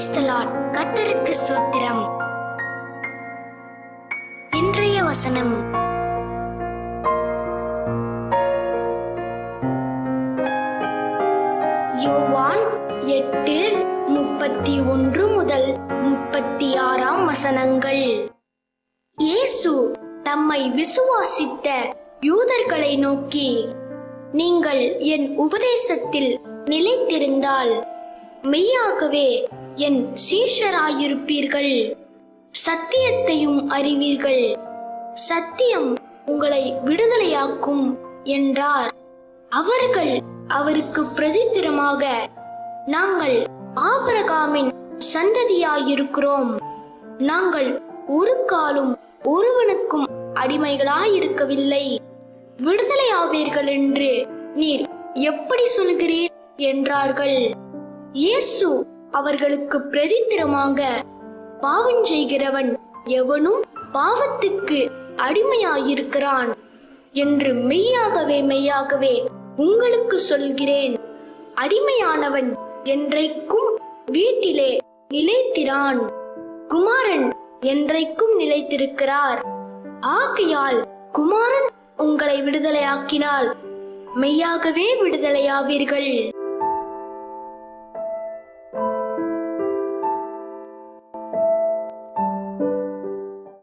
கத்தருக்கு ஸ்தோத்திரம். இன்றைய வசனம். யோவான் எட்டு முப்பத்தி ஒன்று முதல் முப்பத்தி ஆறாம் வசனங்கள். இயேசு தம்மை விசுவாசித்த யூதர்களை நோக்கி நீங்கள் என் உபதேசத்தில் நிலைத்திருந்தால் மெய்யாகவே என் சீஷராயிருப்பீர்கள். சத்தியத்தையும் அறிவீர்கள். சத்தியம் உங்களை விடுதலையாக்கும் என்றார். அவர்கள் அவருக்கு பிரதித்திரமாக நாங்கள் ஆபிரகாமின் சந்ததியாயிருக்கிறோம். நாங்கள் ஒரு காலும் ஒருவனுக்கும் அடிமைகளாயிருக்கவில்லை. விடுதலையாவீர்கள் என்று நீர் எப்படி சொல்கிறீர்? என்றார்கள். இயேசு அவர்களுக்கு பிரதித்திரமாக பாவம் செய்கிறவன் எவனும் பாவத்துக்கு அடிமையாயிருக்கிறான் என்று மெய்யாகவே மெய்யாகவே உங்களுக்கு சொல்கிறேன். அடிமையானவன் என்றைக்கும் வீட்டிலே நிலைத்திரான். குமாரன் என்றைக்கும் நிலைத்திருக்கிறார். ஆகையால் குமாரன் உங்களை விடுதலையாக்கினால் மெய்யாகவே விடுதலையாவீர்கள்.